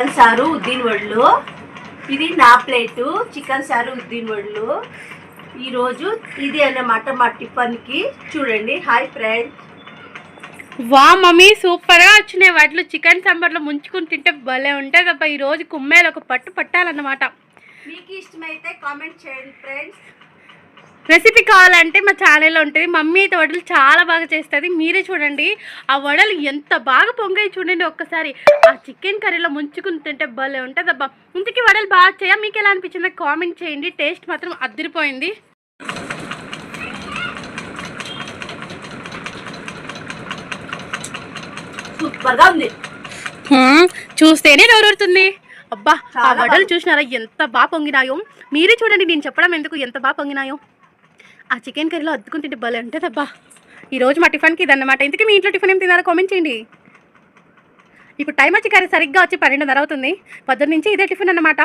Chicken sir Uddin వడ్లు. ఇది నా ప్లేటు చికెన్ సారు ఉద్దీన్ వడ్లు. ఈరోజు ఇది అన్నమాట మా టిఫన్కి చూడండి హాయ్ ఫ్రెండ్. వా మమ్మీ సూపర్గా వచ్చినాయి వాటిలో చికెన్ సాంబార్లో ముంచుకుని తింటే భలే ఉంటుంది అబ్బా ఈ రోజు కుమ్మేలు ఒక పట్టు పట్టాలన్నమాట. మీకు ఇష్టమైతే కామెంట్ చేయండి ఫ్రెండ్స్. రెసిపీ కావాలంటే మా ఛానల్లో ఉంటుంది. మమ్మీ అయితే వడలు చాలా బాగా చేస్తుంది. మీరే చూడండి. ఆ వడలు ఎంత బాగా పొంగాయి చూడండి ఒక్కసారి. ఆ చికెన్ కర్రీలో ముంచుకుని తింటే భలే ఉంటుంది అబ్బా ఇంతకీ వడలు బాగా చేయ మీకు ఎలా అనిపించిందో కామెంట్ చేయండి. టేస్ట్ మాత్రం అద్దరిపోయింది. సూపర్గా ఉంది. హ్మ్, చూస్తేనే నోరూరుతుంది. అబ్బా ఆ వడలు చూసినారా ఎంత బాగా పొంగినాయో? మీరే చూడండి నేను చెప్పడం ఎందుకు ఎంత బాగా పొంగినాయో? ఆ చికెన్ కర్రీలో అద్దుకుని తింటే భలే ఉంటుంది అబ్బా మా టిఫిన్కి ఇదన్నమాట. ఇంతకీ మీ ఇంట్లో టిఫిన్ ఏం తిన్నారో కామెంట్ చేయండి. ఇప్పుడు టైం వచ్చి కర్రీ సరిగ్గా వచ్చి పన్నెండున్నర అవుతుంది. పొద్దున్న నుంచి ఇదే టిఫిన్ అన్నమాట.